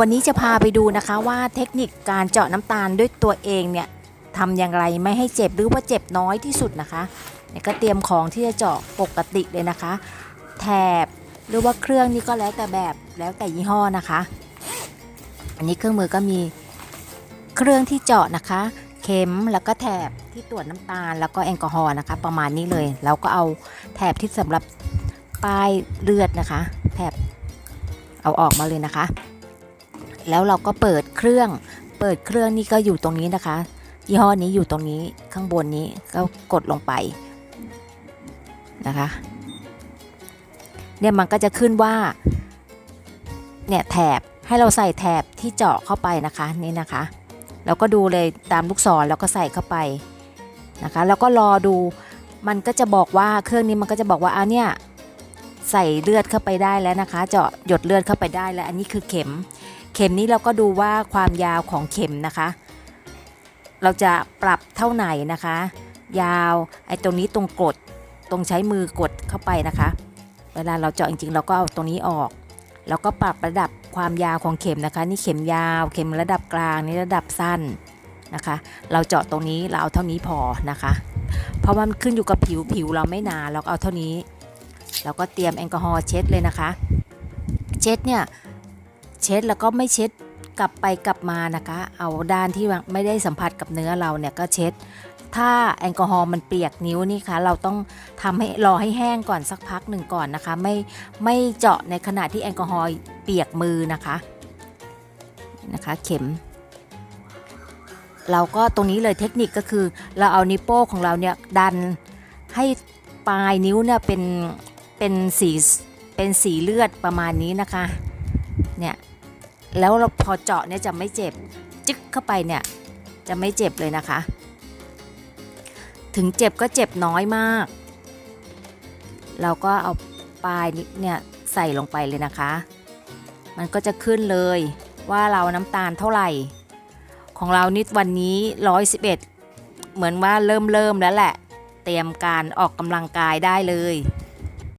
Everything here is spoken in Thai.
วันนี้จะพาไปดูนะคะว่าเทคนิคการเจาะน้ำตาลด้วยตัวเองเนี่ยทำอย่างไรไม่ให้เจ็บหรือว่าเจ็บน้อยที่สุดนะคะเนี่ยก็เตรียมของที่จะเจาะปกติเลยนะคะ แถบหรือว่าเครื่องนี่ก็แล้วแต่แบบแล้วแต่ยี่ห้อนะคะ อันนี้เครื่องมือก็มีเครื่องที่เจาะนะคะ เข็มแล้วก็แถบที่ตรวจน้ำตาลแล้วก็แอลกอฮอล์นะคะ ประมาณนี้เลยแล้วก็เอาแถบที่สำหรับป้ายเลือดนะคะ แถบเอาออกมาเลยนะคะ แล้วเราก็เปิดเครื่อง เปิดเครื่องนี่ก็อยู่ตรงนี้นะคะ ยี่ห้อนี้อยู่ตรงนี้ข้างบนนี้ก็กดลงไปนะคะ เนี่ยมันก็จะขึ้นว่า เนี่ยแถบให้เราใส่แถบที่เจาะเข้าไปนะคะนี่นะคะแล้วก็ดูเลยตามลูกศรแล้วก็ใส่เข้าไปนะคะ แล้วก็รอดูมันก็จะบอกว่าเครื่องนี้มันก็จะบอกว่าเอาเนี่ยใส่เลือดเข้าไปได้แล้วนะคะ เจาะหยดเลือดเข้าไปได้แล้ว อันนี้คือเข็ม เข็มนี้เราก็ดูว่าความยาวของเข็มนะคะ เราจะปรับเท่าไหร่นะคะ ยาวไอ้ตรงนี้ตรงกดตรงใช้มือกดเข้าไปนะคะ เวลาเราเจาะจริงๆ เราก็เอาตรงนี้ออกแล้วก็ปรับระดับความยาวของเข็มนะคะ นี่เข็มยาว เข็มระดับกลางนี่ระดับสั้นนะคะ เราเจาะตรงนี้เราเอาเท่านี้พอนะคะ เพราะว่ามันขึ้นอยู่กับผิวผิวเราไม่หนาเราก็เอาเท่านี้ เราก็เตรียมแอลกอฮอล์เช็ดเลยนะคะ เช็ดเนี่ย เช็ดแล้วก็ไม่เช็ดกลับไปกลับมานะคะ เอาด้านที่ไม่ได้สัมผัสกับเนื้อเราเนี่ยก็เช็ด ถ้าแอลกอฮอล์มันเปียกนิ้วนี่คะเราต้องทำให้รอให้แห้งก่อนสักพักหนึ่งก่อนนะคะ ไม่ไม่เจาะในขณะที่แอลกอฮอล์เปียกมือนะคะนะคะ เข็ม เราก็ตรงนี้เลยเทคนิคก็คือ เราเอานิ้วโป้งของเราเนี่ยดันให้ปลายนิ้วเนี่ยเป็นเป็นสีเป็นสีเลือดประมาณนี้นะคะ เนี่ยแล้วเราพอเจาะเนี่ยจะไม่เจ็บ จึ๊กเข้าไปเนี่ยจะไม่เจ็บเลยนะคะ ถึงเจ็บก็เจ็บน้อยมาก เราก็เอาปลายเนี่ยใส่ลงไปเลยนะคะ มันก็จะขึ้นเลยว่าเราน้ำตาลเท่าไหร่ ของเรานิดวันนี้ 111 เหมือนว่าเริ่มเริ่มแล้วแหละ เตรียมการออกกำลังกายได้เลย